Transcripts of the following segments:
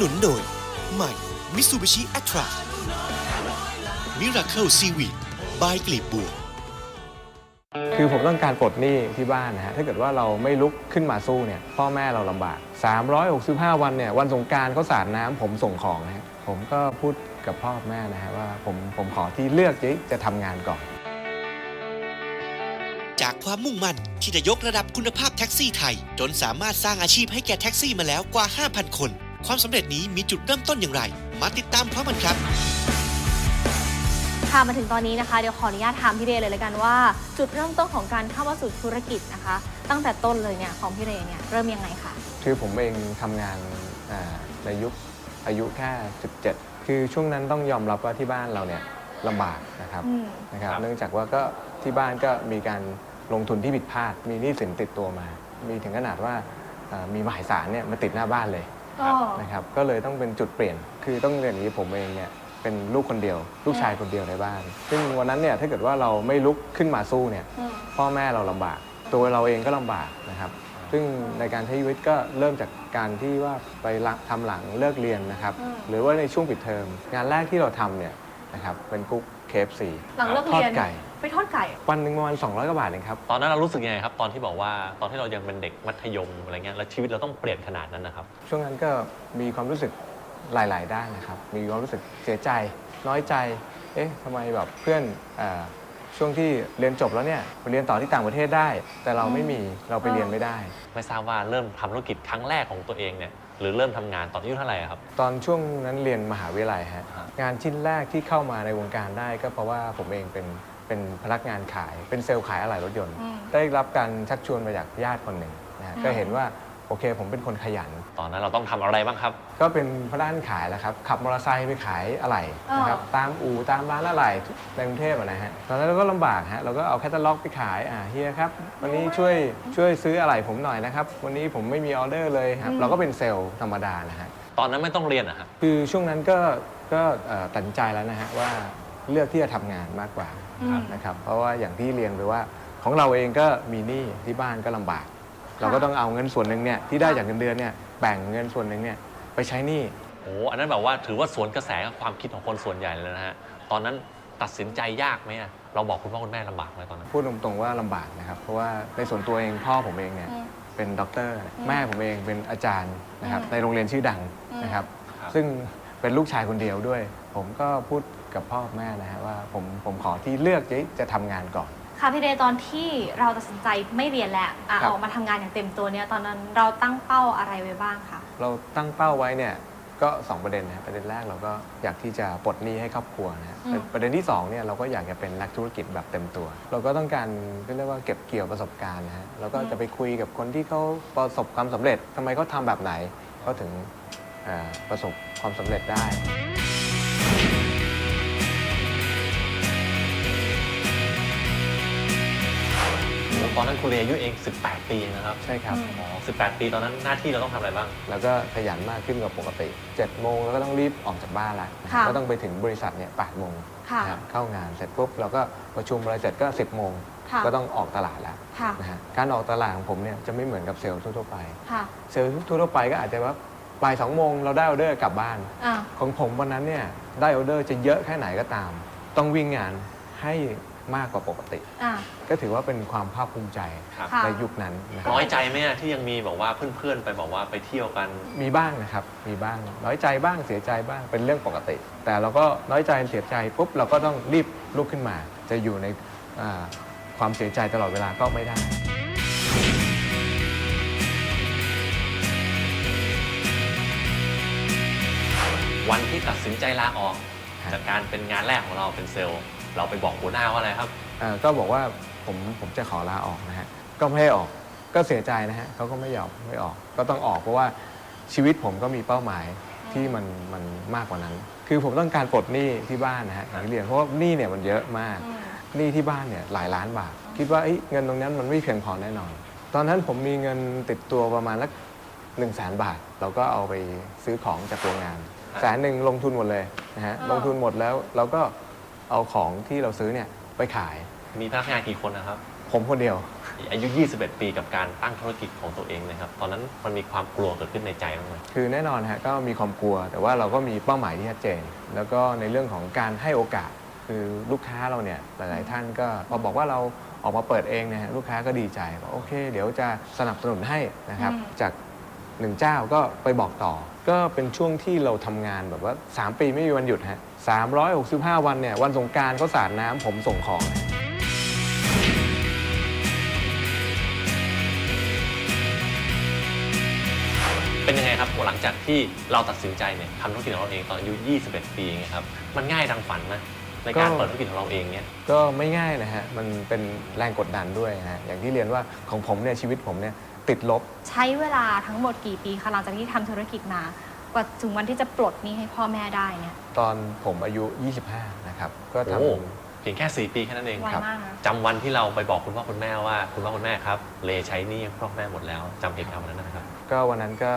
นุนโดยใหม่ Mitsubishi a t r a Miracle Seaweed บายกลีบบัว คือผมต้องการปลดหนี้ที่บ้านนะฮะ ถ้าเกิดว่าเราไม่ลุกขึ้นมาสู้เนี่ย พ่อแม่เราลำบาก 365 วันเนี่ย วันสงกรารเขาสาดน้ำผมส่งของนะฮะ ผมก็พูดกับพ่อกับแม่นะฮะว่าผมผมขอที่เลือกที่จะทำงานก่อน จากความมุ่งมั่นที่จะยกระดับคุณภาพแท็กซี่ไทย จนสามารถสร้างอาชีพให้แก่แท็กซี่มาแล้วกว่า 5,000 คน ความสำเร็จนี้มีจุดเริ่มต้นอย่างไร มาติดตามพร้อมกันครับค่ะมาถึงตอนนี้นะคะเดี๋ยวขออนุญาตถามพี่เรย์เลยละกันว่า จุดเริ่มต้นของการเข้ามาสู่ธุรกิจนะคะ ตั้งแต่ต้นเลยเนี่ยของพี่เรย์เนี่ยเริ่มยังไงคะคือผมเองทำงานอ่าในยุคอายุแค่ 17 คือช่วงนั้นต้องยอมรับว่าที่บ้านเราเนี่ยลำบากนะครับอืมนะครับ เนื่องจากว่าก็ที่บ้านก็มีการลงทุนที่ผิดพลาด มีหนี้สินติดตัวมา มีถึงขนาดว่าอ่ามีหมายสารเนี่ยมาติดหน้าบ้านเลย ก็ นะครับก็เลยต้องเป็นจุดเปลี่ยนคือต้องเรียนอย่างนี้ผมเองเนี่ยเป็นลูกคนเดียว ลูกชายคนเดียวในบ้าน ซึ่งวันนั้นเนี่ยถ้าเกิดว่าเราไม่ลุกขึ้นมาสู้เนี่ยอืม พ่อแม่เราลำบาก ตัวเราเองก็ลำบากนะครับซึ่งในการใช้ชีวิตก็เริ่มจากการที่ว่าไปละทำหลังเลิกเรียนนะครับ อืม หรือว่าในช่วงปิดเทอมงานแรกที่เราทำเนี่ย นะครับเป็นกุ๊กเคฟซีหลังเลิกทอดเรียนไก่ ไปทอดไก่ วันหนึ่งประมาณ200กว่าบาทเองครับ ตอนนั้นเรารู้สึกยังไงครับ ตอนที่บอกว่าตอนที่เรายังเป็นเด็กมัธยมอะไรเงี้ยแล้วชีวิตเราต้องเปลี่ยนขนาดนั้นนะครับ ช่วงนั้นก็มีความรู้สึกหลาย ๆ ด้านนะครับ มีความรู้สึกเสียใจ น้อยใจ เอ๊ะทำไมแบบเพื่อนเออช่วงที่เรียนจบแล้วเนี่ยไปเรียนต่อที่ต่างประเทศได้ แต่เราไม่มีเราไปเรียนไม่ได้ ไม่ทราบว่าเริ่มทำธุรกิจครั้งแรกของตัวเองเนี่ย หรือเริ่มทำงานตอนอายุเท่าไหร่ครับ ตอนช่วงนั้นเรียนมหาวิทยาลัยฮะครับ งานชิ้นแรกที่เข้ามาในวงการได้ก็เพราะว่าผมเองเป็นเป็นพนักงานขาย เป็นเซลล์ขายอะไหล่รถยนต์ อืม ได้รับการชักชวนมาจากญาติคนหนึ่งนะฮะอืมก็เห็นว่า โอเค ผมเป็นคนขยัน ตอนนั้นเราต้องทำอะไรบ้างครับ ก็เป็นพนักงานขายแหละครับ ขับมอเตอร์ไซค์ไปขายอะไหล่นะครับ ตามอู่ตามร้านอะไหล่ในกรุงเทพอะนะฮะ ตอนนั้นเราก็ลำบากฮะ เราก็เอาแคตตาล็อกไปขาย อ่าเฮียครับ วันนี้ช่วยช่วยซื้ออะไหล่ผมหน่อยนะครับ วันนี้ผมไม่มีออเดอร์เลยครับ เราก็เป็นเซลล์ธรรมดานะฮะ ตอนนั้นไม่ต้องเรียนอะฮะคือช่วงนั้นก็ก็เอ่อตัดสินใจแล้วนะฮะว่าเลือกที่จะทำงานมากกว่าอืมนะครับ เพราะว่าอย่างที่เรียนไปว่าของเราเองก็มีหนี้ที่บ้านก็ลำบาก เราก็ต้องเอาเงินส่วนหนึ่งเนี่ยที่ได้จากเงินเดือนเนี่ยแบ่งเงินส่วนหนึ่งเนี่ยไปใช้หนี้โอ้อันนั้นแบบว่าถือว่าสวนกระแสกับความคิดของคนส่วนใหญ่เลยนะฮะตอนนั้นตัดสินใจยากไหมอะเราบอกคุณพ่อคุณแม่ลำบากไหมตอนนั้นพูดตรงๆว่าลำบากนะครับ เพราะว่าในส่วนตัวเองพ่อผมเองเนี่ยอืมเป็นด็อกเตอร์อืมแม่ผมเองเป็นอาจารย์นะครับอืมในโรงเรียนชื่อดังอืม นะครับครับ ซึ่งเป็นลูกชายคนเดียวด้วย ผมก็พูดกับพ่อกับแม่นะฮะว่าผมผมขอที่เลือกที่จะทำงานก่อน ค่ะพี่เรย์ตอนที่เราตัดสินใจไม่เรียนแล้วอะครับ ออกมาทำงานอย่างเต็มตัวเนี่ยตอนนั้นเราตั้งเป้าอะไรไว้บ้างคะ เราตั้งเป้าไว้เนี่ยก็ 2 ประเด็นนะครับประเด็นแรกเราก็อยากที่จะปลดหนี้ให้ครอบครัวนะฮะอืม ประเด็นที่2เนี่ยเราก็อยากจะเป็นนักธุรกิจแบบเต็มตัว เราก็ต้องการเรียกว่าเก็บเกี่ยวประสบการณ์นะฮะเราก็จะไปคุยกับคนที่เขาประสบความสำเร็จทำไมเขาทำแบบไหนเขาถึงเอ่อประสบความสำเร็จได้ อนนั้นคุณเรียนอายุเอง 18 ปีนะครับใช่ครับอืมอ๋อ18 ปีตอนนั้นหน้าที่เราต้องทำอะไรบ้าง แล้วก็ขยันมากขึ้นกว่าปกติ7โมงแล้วก็ต้องรีบออกจากบ้านแล้วนะค่ะ ก็ต้องไปถึงบริษัทเนี่ย8โมงค่ะ นะครับเข้างานเสร็จปุ๊บเราก็ประชุมอะไรเสร็จก็ 10โมงค่ะ ก็ต้องออกตลาดแล้วค่ะ นะฮะการออกตลาดของผมเนี่ยจะไม่เหมือนกับเซลล์ทั่วๆไป ค่ะเซลล์ทั่วๆไปก็อาจจะว่าบ่ายสองโมงเราได้ออเดอร์กลับบ้าน อะของผมวันนั้นเนี่ยได้ออเดอร์จะเยอะแค่ไหนก็ตาม ต้องวิ่งงานให้ มากกว่าปกติ อะ ก็ถือว่าเป็นความภาคภูมิใจครับ ค่ะ ในยุคนั้นนะครับน้อยใจไหมอะที่ยังมีแบบว่าเพื่อนๆ ไปบอกว่าไปเที่ยวกัน มีบ้างนะครับมีบ้างน้อยใจบ้างเสียใจบ้างเป็นเรื่องปกติ แต่เราก็น้อยใจเสียใจปุ๊บเราก็ต้องรีบลุกขึ้นมา จะอยู่ในอ่าความเสียใจตลอดเวลาก็ไม่ได้ วันที่ตัดสินใจลาออก ครับ จากการเป็นงานแรกของเราเป็นเซลล์ เราไปบอกหัวหน้าว่าอะไรครับเอ่อก็บอกว่าผมผมจะขอลาออกนะฮะก็ไม่ให้ออกก็เสียใจนะฮะเขาก็ไม่ยอมไม่ออก ก็ต้องออกเพราะว่าชีวิตผมก็มีเป้าหมายที่มันมันมากกว่านั้น คือผมต้องการปลดหนี้ที่บ้านนะฮะอย่างที่เรียนเพราะว่าหนี้เนี่ยมันเยอะมากอืมหนี้ที่บ้านเนี่ยหลายล้านบาท คิดว่าเอ้ยเงินตรงนั้นมันไม่เพียงพอแน่นอน ตอนนั้นผมมีเงินติดตัวประมาณสักหนึ่งแสนบาท เราก็เอาไปซื้อของจากโรงงานครับแสนหนึ่งลงทุนหมดเลยนะฮะอ๋อลงทุนหมดแล้วเราก็ เอาของที่เราซื้อเนี่ยไปขาย มีพนักงานกี่คนนะครับ ผมคนเดียว อายุ 21 ปีกับการตั้งธุรกิจของตัวเองนะครับ ตอนนั้นมันมีความกลัวเกิดขึ้นในใจบ้างไหมคือแน่นอนฮะก็มีความกลัว แต่ว่าเราก็มีเป้าหมายที่ชัดเจน แล้วก็ในเรื่องของการให้โอกาส คือลูกค้าเราเนี่ยหลาย ๆ ท่านก็พอบอกว่าเราออกมาเปิดเองเนี่ยฮะลูกค้าก็ดีใจบอกโอเค เดี๋ยวจะสนับสนุนให้นะครับอืมจากหนึ่งเจ้าก็ไปบอกต่อ ก็เป็นช่วงที่เราทำงานแบบว่า 3 ปีไม่มีวันหยุดฮะ365 วันเนี่ย วันสงกรารก็สาดน้ำผมส่งของเป็นยังไงครับหลังจากที่เราตัดสินใจเนี่ยทำธุรกิจของเราเองตอนอายุ 21 ปีเองครับมันง่ายดังฝันไหมในการก็ เปิดธุรกิจของเราเองเนี่ย ก็ไม่ง่ายนะฮะ มันเป็นแรงกดดันด้วยนะฮะ อย่างที่เรียนว่าของผมเนี่ยชีวิตผมเนี่ยติดลบ ใช้เวลาทั้งหมดกี่ปีคะหลังจากที่ทำธุรกิจมา กว่าถึงวันที่จะปลดหนี้ให้พ่อแม่ได้เนี่ยตอนผมอายุ 25 นะครับ ก็ทโอ้เพียงแค่ 4 ปีแค่นั้นเองไวครับมากนะจำวันที่เราไปบอกคุณพ่อคุณแม่ว่าคุณพ่อคุณแม่ครับ เลใช้หนี้พ่อแม่หมดแล้วจำเหตุการณ์วันนั้นได้ไหมครับำก็วันนั้นก็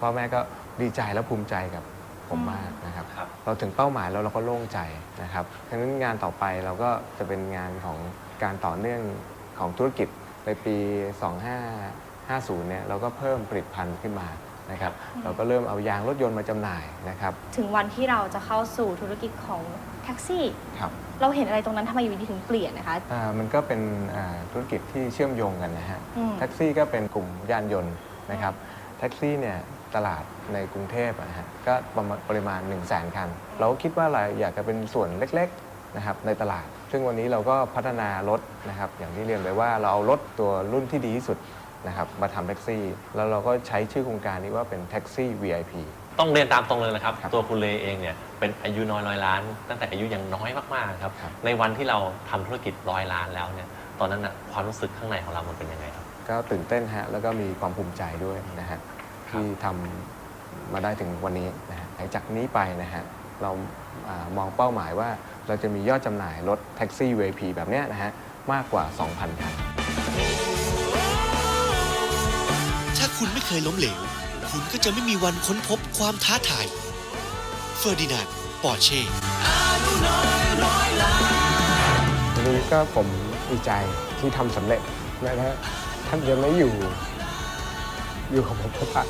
พ่อแม่ก็ดีใจและภูมิใจกับผมมากนะครับ ครับ เราถึงเป้าหมายแล้วเราก็โล่งใจนะครับดังนั้นงานต่อไปเราก็จะเป็นงานของการต่อเนื่องของธุรกิจในปี 2550เนี่ยเราก็เพิ่มผลิตภัณฑ์ขึ้นมานะครับเราก็เริ่มเอายางรถยนต์มาจำหน่ายนะครับ ถึงวันที่เราจะเข้าสู่ธุรกิจของแท็กซี่ครับเราเห็นอะไรตรงนั้นทำไมอยู่ดีถึงเปลี่ยนนะคะอ่ามันก็เป็นอ่าธุรกิจที่เชื่อมโยงกันนะฮะอืม แท็กซี่ก็เป็นกลุ่มยานยนต์นะครับแท็กซี่เนี่ยตลาดในกรุงเทพอะนะฮะก็ประมาณปริมาณ 1 0 0 0 0แสนคัน เราก็คิดว่าเราอยากจะเป็นส่วนเล็กๆนะครับในตลาด ซึ่งวันนี้เราก็พัฒนารถนะครับอย่างที่เรียนไปว่าเราเอารถตัวรุ่นที่ดีที่สุด นะครับมาทำแท็กซี่ แล้วเราก็ใช้ชื่อโครงการนี้ว่าเป็นแท็กซี่ VIP ต้องเรียนตามตรงเลยนะครับ ครับตัวคุณเลเองเนี่ยเป็นอายุน้อยร้อยล้าน ตั้งแต่อายุยังน้อยมากๆครับครับ ในวันที่เราทำธุรกิจร้อยล้านแล้วเนี่ยตอนนั้นนะความรู้สึกข้างในของเรามันเป็นยังไงครับ ก็ตื่นเต้นฮะแล้วก็มีความภูมิใจด้วยนะฮะที่ทำมาได้ถึงวันนี้นะฮะหลังจากนี้ไปนะฮะเราอามองเป้าหมายว่าเราจะมียอดจำหน่ายรถแท็กซี่ VIP แบบเนี้ยนะฮะมากกว่า 2,000 คัน คุณไม่เคยล้มเหลว คุณก็จะไม่มีวันค้นพบความท้าทาย เฟอร์ดินานด์ปอร์เช่วันนี้ก็ผมดีใจที่ทำสำเร็จนะฮะท่านจะไม่อยู่ อยู่ของผมทุกท่าน